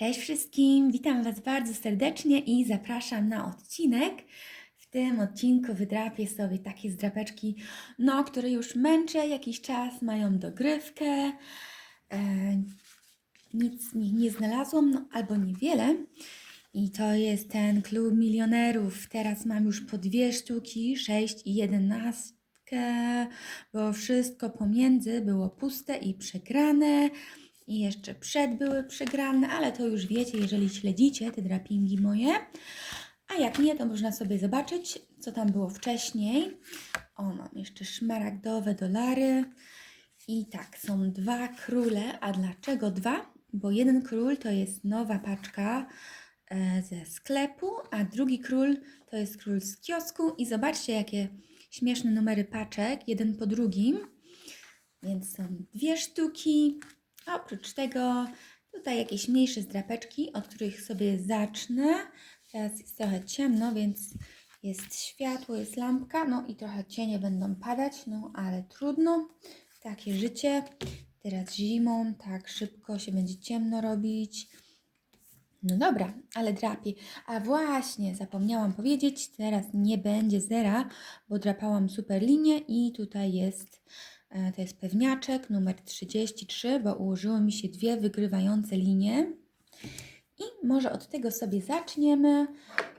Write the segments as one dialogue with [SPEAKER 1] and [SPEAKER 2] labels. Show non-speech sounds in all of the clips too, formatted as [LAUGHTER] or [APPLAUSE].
[SPEAKER 1] Cześć wszystkim, witam Was bardzo serdecznie i zapraszam na odcinek. W tym odcinku wydrapię sobie takie zdrapeczki, no, które już męczę jakiś czas, mają dogrywkę. E, nic z nich nie znalazłam, no, albo niewiele. I to jest ten klub milionerów. Teraz mam już po dwie sztuki, 6 i 11, bo wszystko pomiędzy było puste i przegrane. I jeszcze przed były przegrane, ale to już wiecie, jeżeli śledzicie te drapingi moje. A jak nie, to można sobie zobaczyć, co tam było wcześniej. O, mam jeszcze szmaragdowe dolary. I tak, są dwa króle. A dlaczego dwa? Bo jeden król to jest nowa paczka e, ze sklepu, a drugi król to jest król z kiosku. I zobaczcie, jakie śmieszne numery paczek, jeden po drugim. Więc są dwie sztuki. A oprócz tego tutaj jakieś mniejsze zdrapeczki, od których sobie zacznę. Teraz jest trochę ciemno, więc jest światło, jest lampka, no i trochę cienie będą padać, no ale trudno. Takie życie. Teraz zimą, tak szybko się będzie ciemno robić. No dobra, ale drapie. A właśnie, zapomniałam powiedzieć, teraz nie będzie zera, bo drapałam super linię i tutaj jest, to jest pewniaczek numer 33, bo ułożyły mi się dwie wygrywające linie. I może od tego sobie zaczniemy,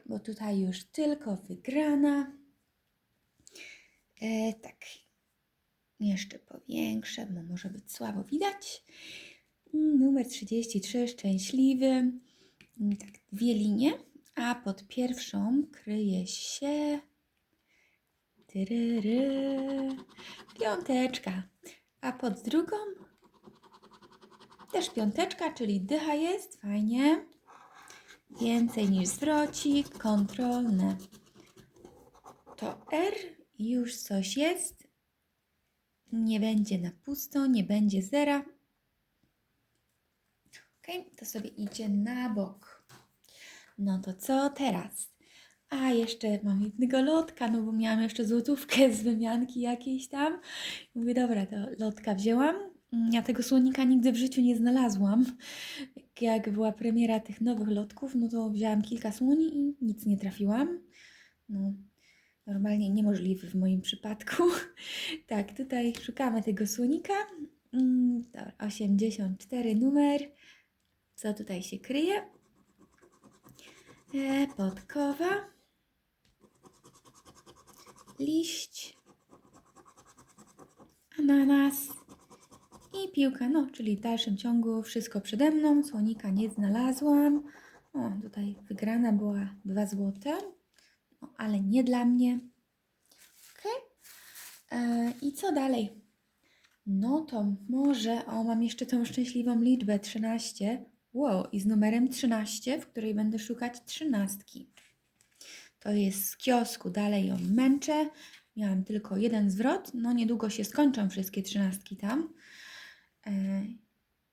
[SPEAKER 1] bo tutaj już tylko wygrana. E, tak, jeszcze powiększę, bo może być słabo widać. Numer 33, szczęśliwy. Tak, dwie linie, a pod pierwszą kryje się tyryry, piąteczka, a pod drugą też piąteczka, czyli dycha jest, fajnie. Więcej niż zwrocik, kontrolne. To R już coś jest. Nie będzie na pusto, nie będzie zera. Ok, to sobie idzie na bok. No to co teraz? A, jeszcze mam jednego lotka, no bo miałam jeszcze złotówkę z wymianki jakiejś tam. Mówię, dobra, to lotka wzięłam. Mm, Ja tego słonika nigdy w życiu nie znalazłam. Jak była premiera tych nowych lotków, no to wzięłam kilka słoni i nic nie trafiłam. No, normalnie niemożliwy w moim przypadku. [LAUGHS] Tak, tutaj szukamy tego słonika. Mm, Dobra, 84 numer. Co tutaj się kryje? E, podkowa. Liść. Ananas. I piłka, no, czyli w dalszym ciągu wszystko przede mną. Słonika nie znalazłam. O, tutaj wygrana była 2 złote. No, ale nie dla mnie. Ok. E, I co dalej? No to może, o mam jeszcze tą szczęśliwą liczbę 13. Wow, i z numerem 13, w której będę szukać trzynastki. To jest z kiosku, dalej ją męczę. Miałam tylko jeden zwrot, no niedługo się skończą wszystkie trzynastki tam. E,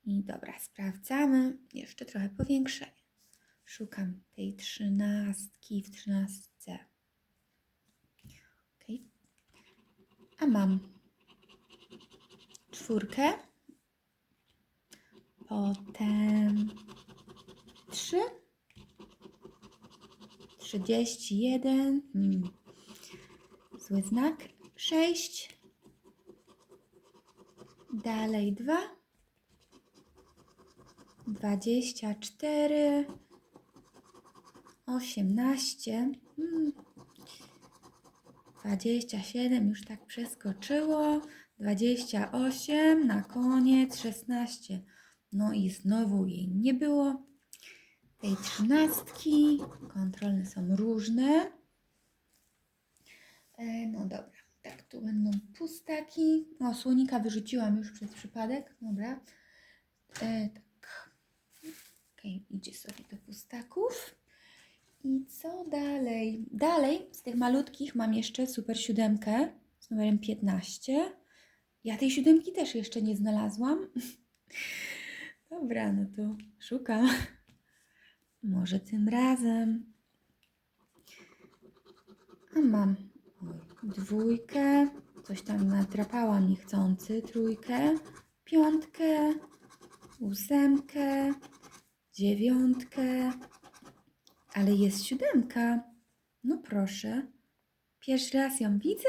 [SPEAKER 1] I dobra, sprawdzamy. Jeszcze trochę powiększę. Szukam tej trzynastki w trzynastce. Ok. A mam czwórkę, potem trzy, trzydzieści jeden, hmm. zły znak, sześć, dalej dwa, dwadzieścia cztery, osiemnaście, hmm. 27 już tak przeskoczyło. 28 na koniec 16. No i znowu jej nie było. Tej trzynastki. Kontrolne są różne. E, no dobra. Tak, tu będą pustaki. O, słonika wyrzuciłam już przez przypadek. Dobra. E, tak. Okej, idzie sobie do pustaków. I co dalej? Dalej z tych malutkich mam jeszcze super siódemkę z numerem 15. Ja tej siódemki też jeszcze nie znalazłam. [LAUGHS] Dobra, no to szukam. Może tym razem. A mam dwójkę, coś tam nadrapałam niechcący, trójkę, piątkę, ósemkę, dziewiątkę, ale jest siódemka. No proszę. Pierwszy raz ją widzę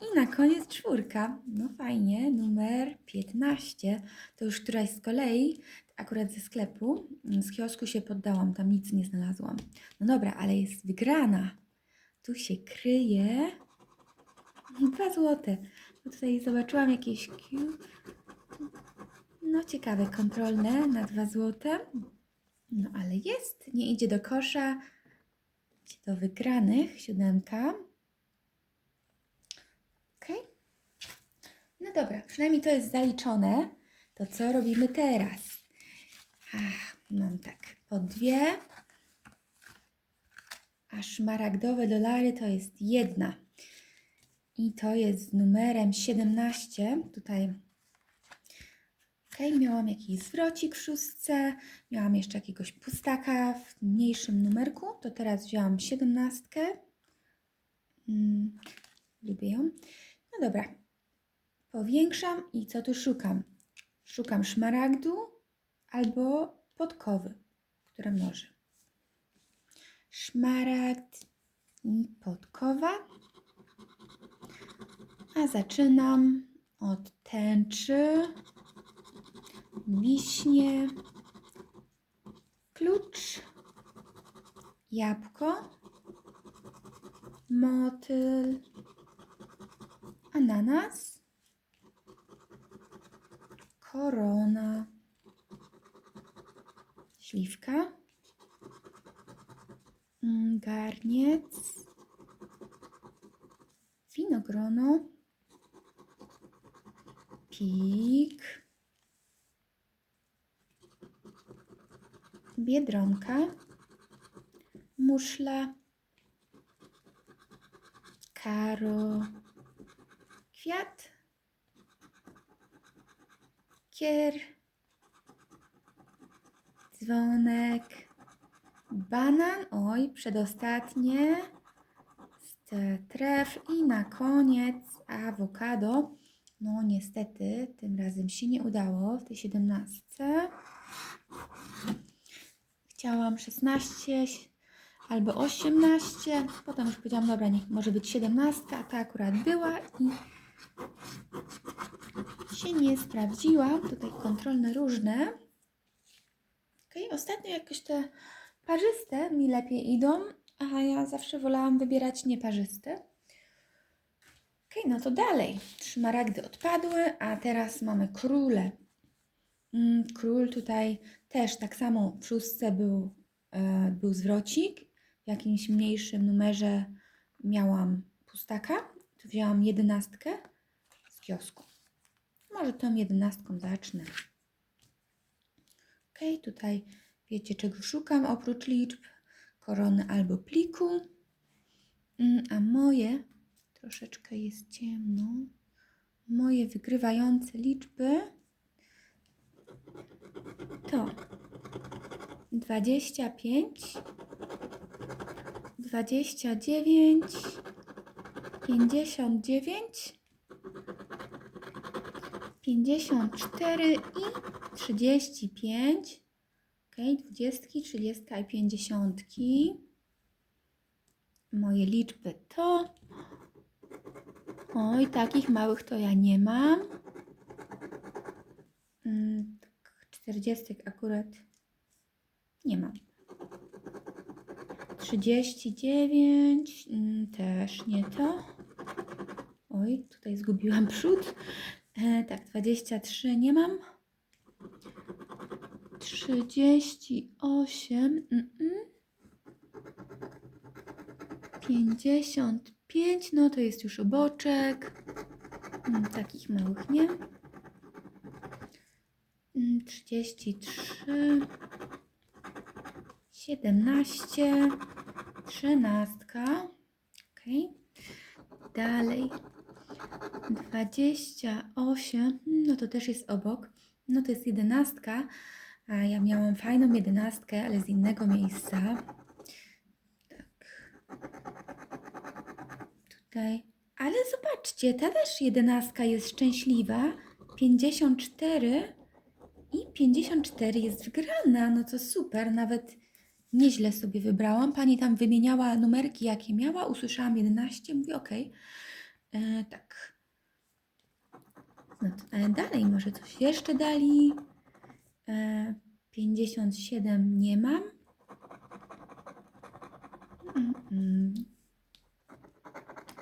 [SPEAKER 1] i na koniec czwórka. No fajnie, numer 15. To już któraś z kolei, akurat ze sklepu. Z kiosku się poddałam, tam nic nie znalazłam. No dobra, ale jest wygrana. Tu się kryje. [LAUGHS] Dwa złote. Bo tutaj zobaczyłam jakieś Q. No ciekawe, kontrolne na dwa złote. No ale jest, nie idzie do kosza. Idzie do wygranych, siódemka. Okej. No dobra, przynajmniej to jest zaliczone. To co robimy teraz? Ach, mam tak, po dwie. A szmaragdowe dolary to jest jedna. I to jest z numerem 17. Tutaj ok, miałam jakiś zwrocik w szóstce, miałam jeszcze jakiegoś pustaka w mniejszym numerku, to teraz wzięłam 17. Mm, lubię ją. No dobra, powiększam i co tu szukam? Szukam szmaragdu albo podkowy, które może. Szmaragd i podkowa. A zaczynam od tęczy, wiśnie, klucz, jabłko, motyl, ananas, korona, śliwka, mm, garniec, winogrono, pik, biedronka, muszla, karo, kwiat, kier, dzwonek, banan, oj, przedostatnie, tref i na koniec awokado. No niestety, tym razem się nie udało w tej 17. Chciałam 16 albo 18, potem już powiedziałam, dobra, niech może być 17, a ta akurat była i się nie sprawdziła. Tutaj kontrolne różne. Ok, ostatnio jakoś te parzyste mi lepiej idą, a ja zawsze wolałam wybierać nieparzyste. Ok, no to dalej. Szmaragdy odpadły, a teraz mamy króle. Mm, Król tutaj też tak samo w szóstce był, e, był zwrocik. W jakimś mniejszym numerze miałam pustaka. Tu wzięłam jedenastkę z kiosku. Może tą jedenastką zacznę. Ok, tutaj wiecie czego szukam oprócz liczb, korony albo pliku. Mm, A moje, troszeczkę jest ciemno, moje wygrywające liczby to 25, 29, 59, 54 i 35. Ok, 20, 30 i 50. Moje liczby to. Oj, takich małych to ja nie mam. Mm, 40 akurat nie mam. 39 mm, też nie to. Oj, tutaj zgubiłam przód. E, tak, 23 nie mam. 38. Mm -mm. 55, no to jest już oboczek. Mm, Takich małych nie. Mm, 33, 17, 13. Ok. Dalej. 28, no to też jest obok. No to jest jedenastka, a ja miałam fajną jedenastkę, ale z innego miejsca. Tak. Tutaj. Ale zobaczcie, ta też jedenastka jest szczęśliwa. 54 I 54 jest wygrana, no to super, nawet nieźle sobie wybrałam. Pani tam wymieniała numerki, jakie miała, usłyszałam 11, mówię okej. E, Tak. No to, ale dalej, może coś jeszcze dali. E, 57 nie mam.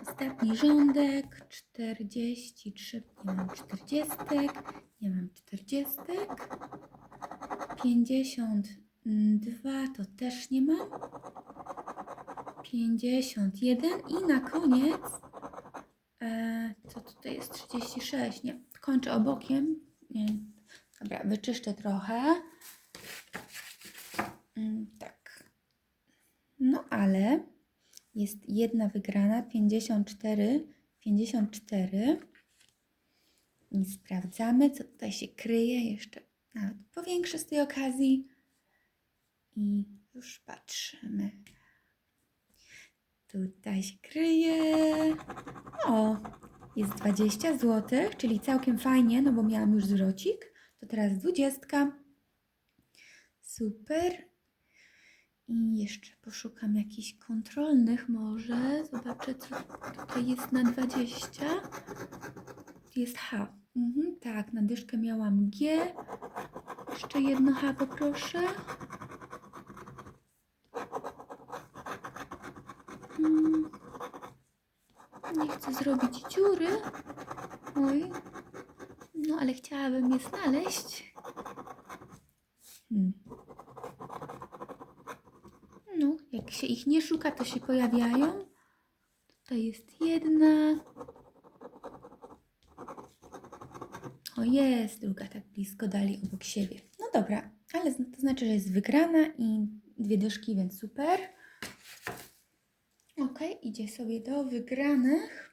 [SPEAKER 1] Ostatni rządek, 43, nie mam 40, nie mam 40, 52 to też nie mam, 51 i na koniec, e, co tutaj jest 36, nie, kończę obokiem, nie, dobra, wyczyszczę trochę, Mm, tak, no ale jest jedna wygrana, 54, 54. I sprawdzamy, co tutaj się kryje. Jeszcze nawet powiększę z tej okazji. I już patrzymy. Tutaj się kryje. O, jest 20 zł, czyli całkiem fajnie, no bo miałam już zwrocik. To teraz 20. Super. I jeszcze poszukam jakichś kontrolnych może. Zobaczę, co tutaj jest na 20. Jest H. Mhm, tak, na dyszkę miałam G. Jeszcze jedno H poproszę. Mm. Nie chcę zrobić dziury. Oj. No, ale chciałabym je znaleźć. Hmm. No, jak się ich nie szuka, to się pojawiają. Tutaj jest jedna. O, jest druga tak blisko dali obok siebie. No dobra, ale to znaczy, że jest wygrana i dwie dyszki, więc super. Ok, idzie sobie do wygranych.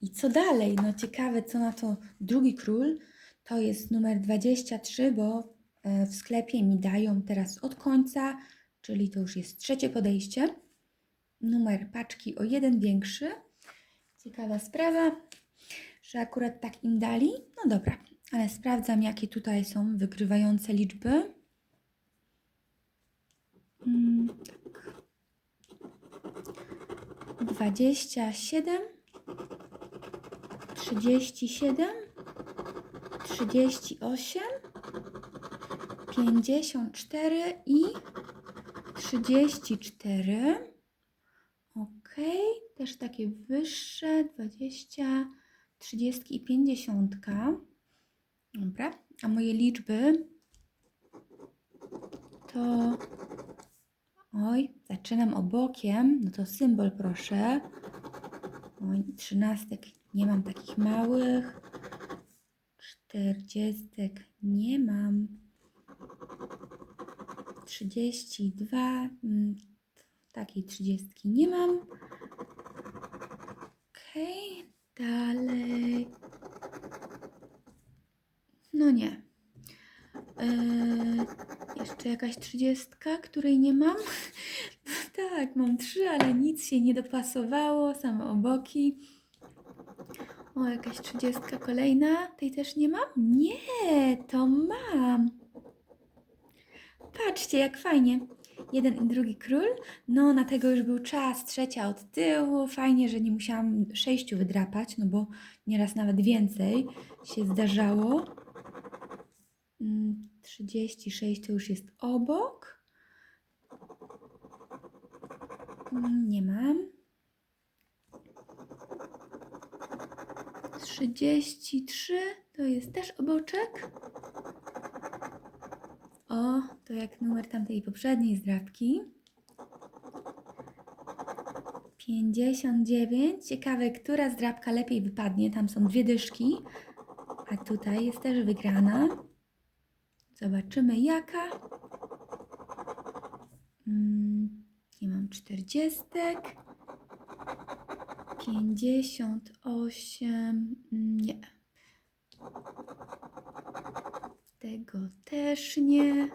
[SPEAKER 1] I co dalej? No ciekawe, co na to drugi król. To jest numer 23, bo e, w sklepie mi dają teraz od końca, czyli to już jest trzecie podejście. Numer paczki o jeden większy. Ciekawa sprawa, że akurat tak im dali. No dobra, ale sprawdzam, jakie tutaj są wygrywające liczby. Mm, tak. 27, 37, 38, 54 i 34. Ok, też takie wyższe 20, 30 i 50. Dobra, a moje liczby to. Oj, zaczynam obokiem. No to symbol proszę. Oj, trzynastek nie mam takich małych. Czterdziestek nie mam. 32, mm, takiej 30 nie mam. Okej, dalej. No nie. Eee, jeszcze jakaś trzydziestka, której nie mam. [LAUGHS] tak, mam trzy, ale nic się nie dopasowało, same oboki. O, jakaś trzydziestka kolejna. Tej też nie mam? Nie, to mam. Patrzcie, jak fajnie. Jeden i drugi król. No, na tego już był czas. Trzecia od tyłu. Fajnie, że nie musiałam sześciu wydrapać, no bo nieraz nawet więcej się zdarzało. Mm, 36 to już jest obok. Mm, Nie mam. 33 to jest też oboczek. O, to jak numer tamtej poprzedniej zdrabki. 59. Ciekawe, która zdrabka lepiej wypadnie. Tam są dwie dyszki. A tutaj jest też wygrana. Zobaczymy jaka. Mm, nie mam czterdziestek. 58. mm, Nie. Tego też nie.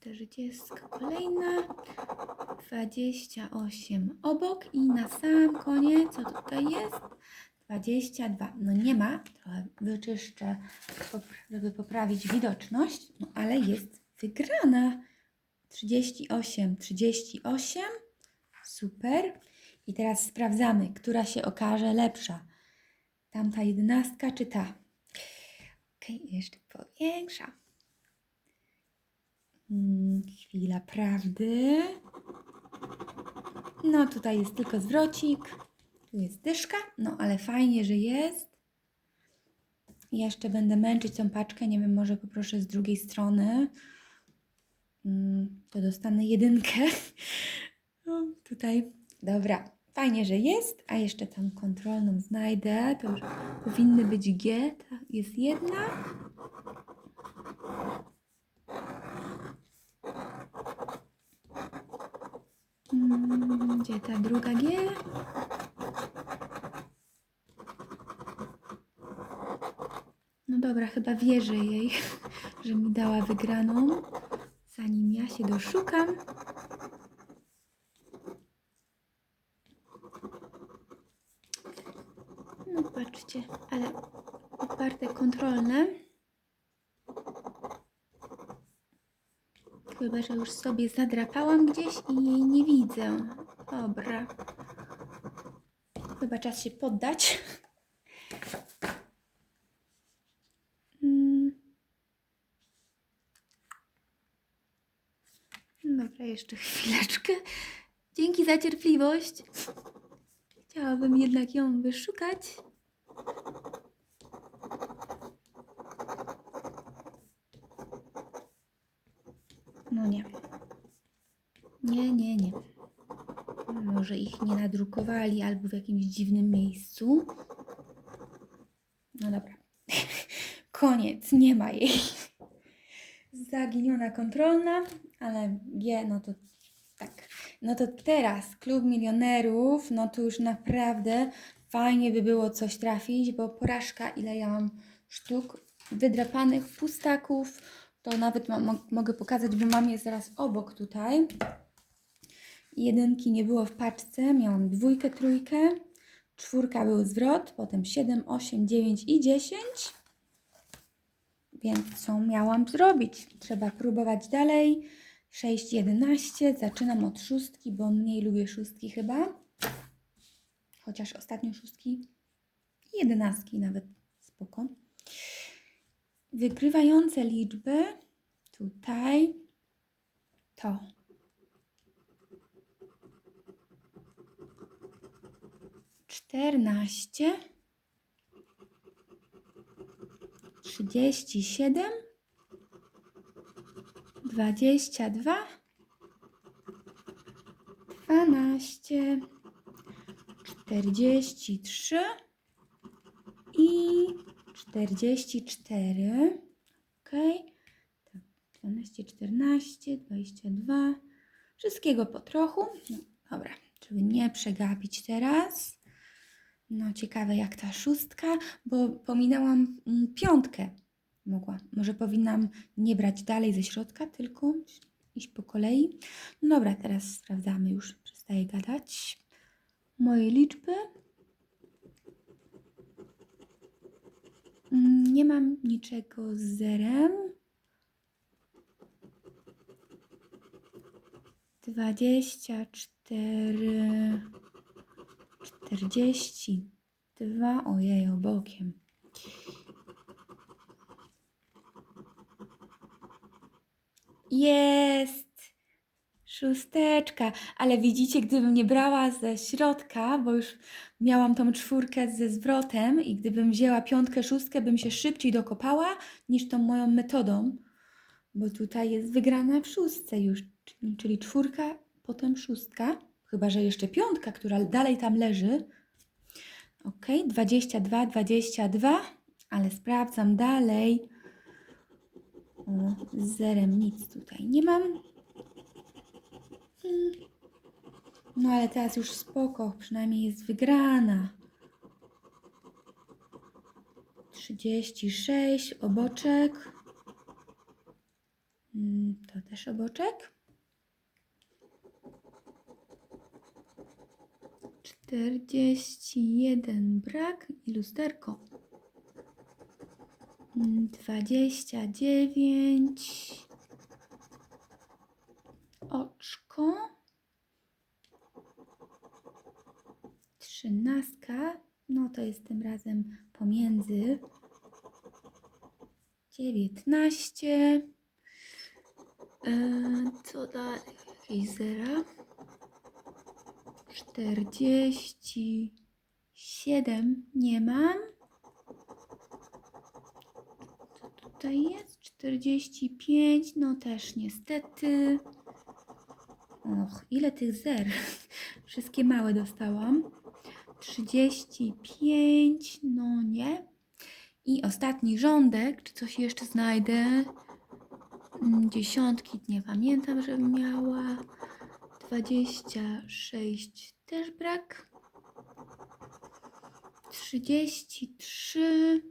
[SPEAKER 1] 40 kolejna. 28 obok i na sam koniec, co tutaj jest? 22. No nie ma, trochę wyczyszczę, żeby poprawić widoczność, no ale jest wygrana. 38, 38. Super. I teraz sprawdzamy, która się okaże lepsza. Tamta jedenastka czy ta? Okej, jeszcze powiększam. Mm, chwila prawdy. No tutaj jest tylko zwrocik. Tu jest dyszka. No ale fajnie, że jest. Jeszcze będę męczyć tą paczkę. Nie wiem, może poproszę z drugiej strony. Mm, To dostanę jedynkę. [LAUGHS] No, tutaj. Dobra. Fajnie, że jest. A jeszcze tam kontrolną znajdę. To już powinny być G. Ta jest jedna. Mm, Gdzie ta druga G? No dobra, chyba wierzę jej, [LAUGHS] że mi dała wygraną, zanim ja się doszukam. No patrzcie, ale oparte kontrolne. Chyba, że już sobie zadrapałam gdzieś i jej nie widzę. Dobra. Chyba czas się poddać. Mm. Dobra, jeszcze chwileczkę. Dzięki za cierpliwość. Chciałabym jednak ją wyszukać. No nie. Nie, nie, nie. Może ich nie nadrukowali albo w jakimś dziwnym miejscu. No dobra. [LAUGHS] Koniec, nie ma jej. Zaginiona kontrolna, ale G, no to tak. No to teraz klub milionerów, no to już naprawdę fajnie by było coś trafić, bo porażka, ile ja mam sztuk wydrapanych pustaków, to nawet mogę pokazać, bo mam je zaraz obok tutaj. Jedynki nie było w paczce, miałam dwójkę, trójkę, czwórka był zwrot, potem 7, 8, 9 i 10. Więc co miałam zrobić? Trzeba próbować dalej. 6, 11. Zaczynam od szóstki, bo mniej lubię szóstki chyba. Chociaż ostatnio szóstki i jedenastki nawet spoko. Wygrywające liczby tutaj to. Czternaście. Trzydzieści siedem. Dwadzieścia dwa. Dwanaście. Czterdzieści trzy. I czterdzieści cztery. Okej. Tak, 12, 14, 22. Wszystkiego po trochu. No, dobra, żeby nie przegapić teraz. No, ciekawe jak ta szóstka, bo pominęłam mm, piątkę. Mogła. Może powinnam nie brać dalej ze środka, tylko iść po kolei. No dobra, teraz sprawdzamy już. Przestaję gadać. Moje liczby. Nie mam niczego z zerem. Dwadzieścia cztery, czterdzieści dwa, ojej, obokiem. Jest! Szósteczka, ale widzicie, gdybym nie brała ze środka, bo już miałam tą czwórkę ze zwrotem i gdybym wzięła piątkę, szóstkę, bym się szybciej dokopała niż tą moją metodą, bo tutaj jest wygrana w szóstce już, czyli, czwórka, potem szóstka, chyba że jeszcze piątka, która dalej tam leży. Ok, 22, 22, ale sprawdzam dalej. O, z zerem nic tutaj nie mam. No ale teraz już spoko, przynajmniej jest wygrana. 36, oboczek. Mm, To też oboczek. 41 brak i lusterko. Mm, 29 oczko. Trzynastka, no to jest tym razem pomiędzy. Dziewiętnaście. Eee, co dalej? Jakieś zera. Czterdzieści siedem nie mam. Co tutaj jest? Czterdzieści pięć, no też niestety. Och, ile tych zer. [LAUGHS] Wszystkie małe dostałam. 35, no nie. I ostatni rządek, czy coś jeszcze znajdę? Mm, Dziesiątki, nie pamiętam, żebym miała. 26 też brak. 33.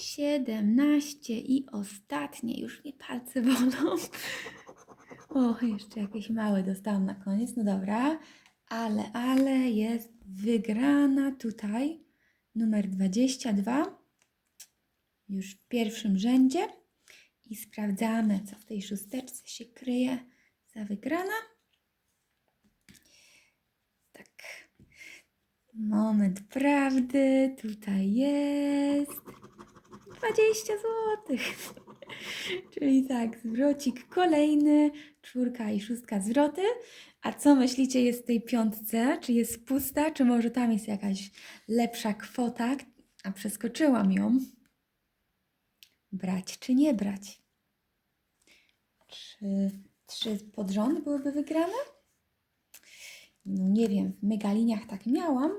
[SPEAKER 1] 17 i ostatnie, już mnie palce bolą. [LAUGHS] O, jeszcze jakieś małe dostałam na koniec. No dobra, ale, ale jest wygrana tutaj. Numer 22. Już w pierwszym rzędzie. I sprawdzamy, co w tej szósteczce się kryje za wygrana. Tak. Moment prawdy. Tutaj jest 20 złotych. [LAUGHS] Czyli tak, zwrocik kolejny, czwórka i szóstka zwroty. A co myślicie jest w tej piątce? Czy jest pusta, czy może tam jest jakaś lepsza kwota, a przeskoczyłam ją? Brać czy nie brać? Czy trzy pod rząd byłyby wygrane? No nie wiem, w megaliniach tak miałam.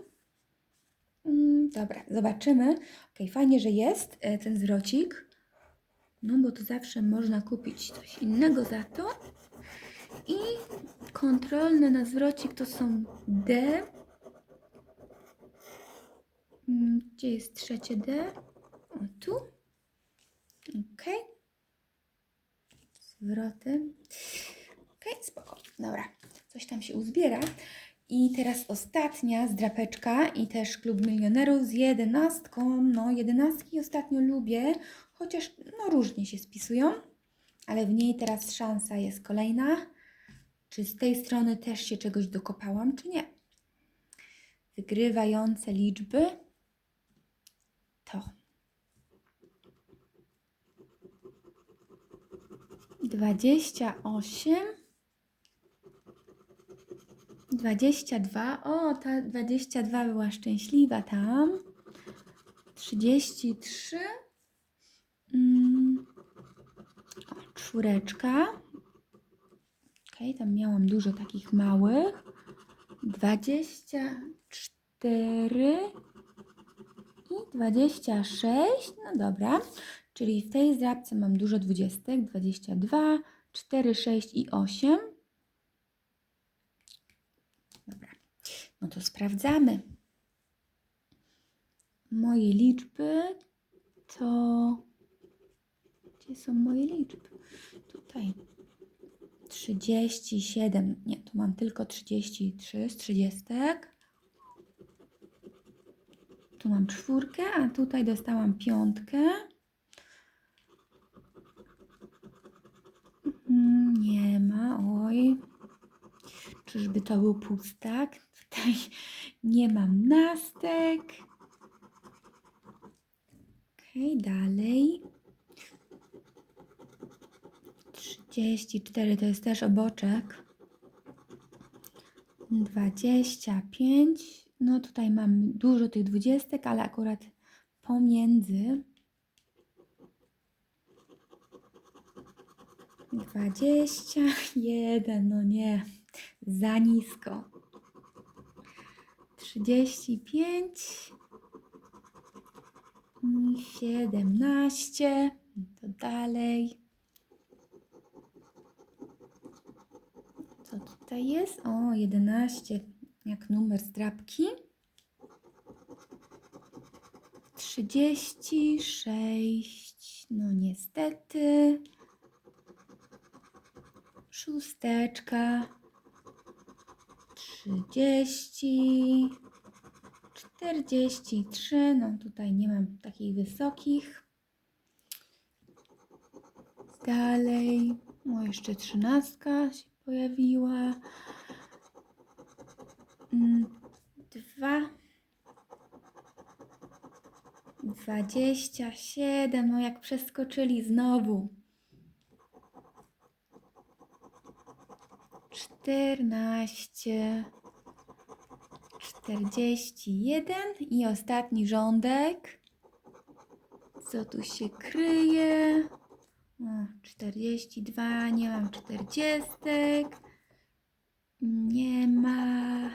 [SPEAKER 1] Mm, dobra, zobaczymy. Ok, fajnie, że jest e, ten zwrocik. No bo to zawsze można kupić coś innego za to. I kontrolne na zwrocik to są D. Mm, Gdzie jest trzecie D? O tu. Ok. Zwroty. Ok, spoko. Dobra, coś tam się uzbiera. I teraz ostatnia zdrapeczka i też Klub Milionerów z jedenastką. No, jedenastki ostatnio lubię, chociaż no różnie się spisują, ale w niej teraz szansa jest kolejna. Czy z tej strony też się czegoś dokopałam, czy nie? Wygrywające liczby to 28 22. O, ta 22 była szczęśliwa tam. 33. Mm. Czwóreczka. Ok, tam miałam dużo takich małych. 24 i 26. No dobra. Czyli w tej zdrabce mam dużo dwudziestek. 22, 4, 6 i 8. Dobra, no to sprawdzamy. Moje liczby to. Gdzie są moje liczby? Tutaj. 37. Nie, tu mam tylko 33 z 30. Tu mam czwórkę, a tutaj dostałam piątkę. Mm, Nie ma, oj. Czyżby to był pustak? Tutaj nie mam nastek. Okej, dalej. 34 to jest też oboczek. 25. No tutaj mam dużo tych dwudziestek, ale akurat pomiędzy. 21, no nie, za nisko. 35, mm, 17, to dalej. Co tutaj jest? O, 11, jak numer zdrabki. 36, no niestety. Szósteczka. trzydzieści, czterdzieści trzy. No tutaj nie mam takich wysokich. Dalej, no jeszcze trzynastka się pojawiła. Mm, Dwa. Dwadzieścia siedem. No jak przeskoczyli znowu. Czternaście. Czterdzieści jeden. I ostatni rządek. Co tu się kryje? O, 42, nie mam 40. Nie ma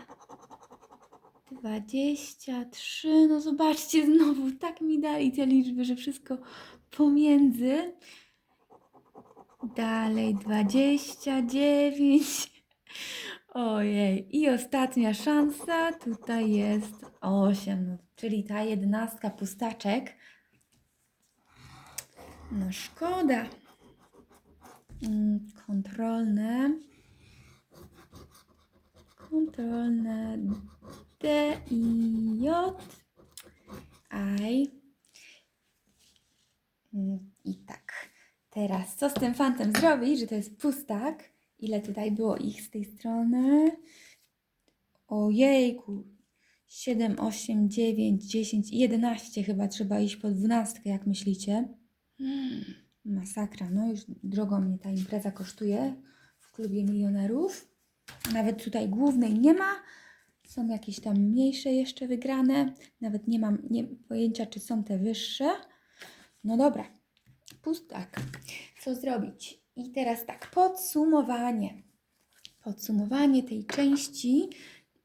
[SPEAKER 1] 23. No zobaczcie znowu, tak mi dali te liczby, że wszystko pomiędzy. Dalej 29. Ojej, i ostatnia szansa tutaj jest 8, no, czyli ta jedenastka pustaczek. No szkoda. Mm, Kontrolne. Kontrolne D i J. I. Mm, I tak. Teraz co z tym fantem zrobić, że to jest pustak? Ile tutaj było ich z tej strony? Ojejku. 7, 8, 9, 10, 11 chyba trzeba iść po 12, jak myślicie? Masakra, no już drogo mnie ta impreza kosztuje w klubie milionerów. Nawet tutaj głównej nie ma. Są jakieś tam mniejsze jeszcze wygrane. Nawet nie mam nie, pojęcia, czy są te wyższe. No dobra, pustak. Co zrobić? I teraz tak, podsumowanie. Podsumowanie tej części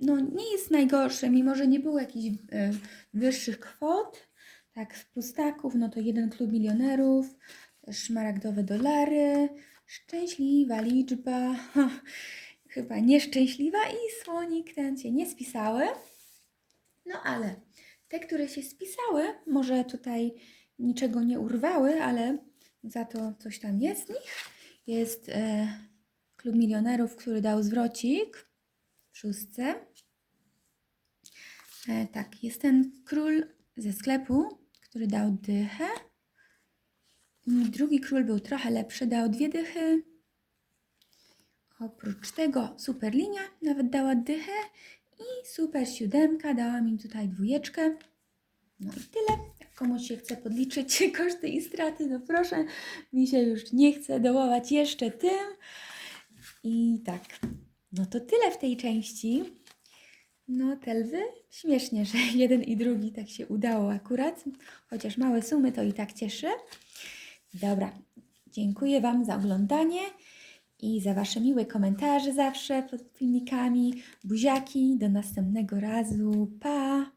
[SPEAKER 1] no nie jest najgorsze, mimo że nie było jakichś e, wyższych kwot. Tak, z pustaków, no to jeden klub milionerów, szmaragdowe dolary, szczęśliwa liczba, [LAUGHS] chyba nieszczęśliwa i słonik ten się nie spisały. No ale te, które się spisały, może tutaj niczego nie urwały, ale za to coś tam jest w nich. Jest e, klub milionerów, który dał zwrocik w szóstce. E, tak, jest ten król ze sklepu, który dał dychę. Drugi król był trochę lepszy, dał dwie dychy. Oprócz tego super linia nawet dała dychę i super siódemka dała mi tutaj dwójeczkę. No i tyle. Jak komuś się chce podliczyć [LAUGHS] koszty i straty, no proszę, mi się już nie chce dołować jeszcze tym. I tak, no to tyle w tej części. No, te lwy, śmiesznie, że [LAUGHS] jeden i drugi tak się udało akurat, chociaż małe sumy to i tak cieszy. Dobra, dziękuję Wam za oglądanie i za Wasze miłe komentarze zawsze pod filmikami. Buziaki, do następnego razu, pa!